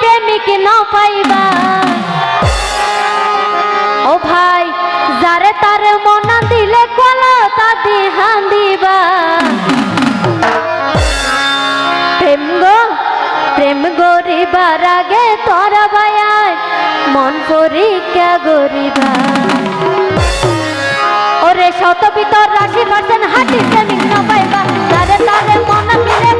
প্রেমিক ন পাইবা। ও ভাই, যারে তার মনা দিলে কলা তা দিহান দিবা প্রেম গো, প্রেম গরিবার আগে তোরা বায়ায় মন পরীক্ষা গরিবা ওরে শত ভিতর রাশি পার্সেন্ট হাঁটি প্রেমিক ন পাইবা। তারে তারে মন দিলে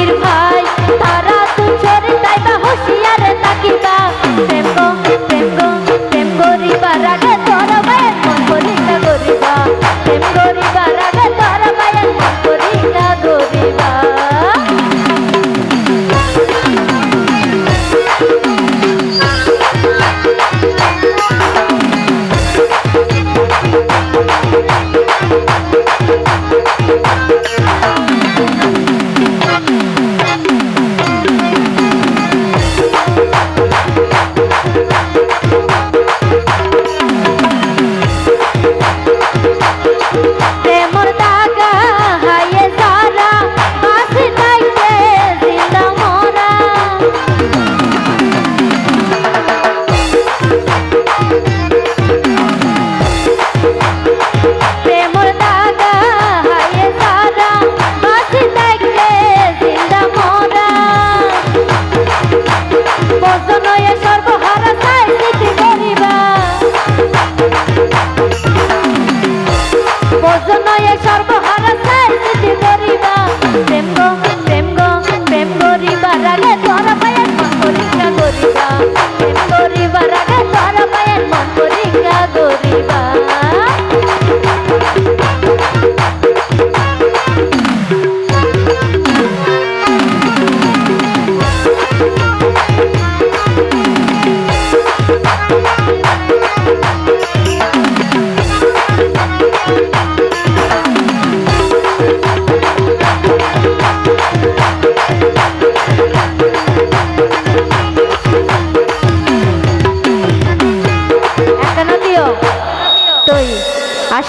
জাঙ্গির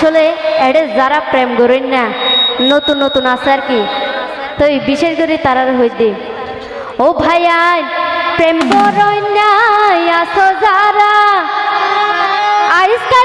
আসলে এডে যারা প্রেম করেন না, নতুন নতুন আছে আর কি। তো বিশেষ করে তারার হইতে। ও ভাই প্রেম করেন না আসো যারা। ফের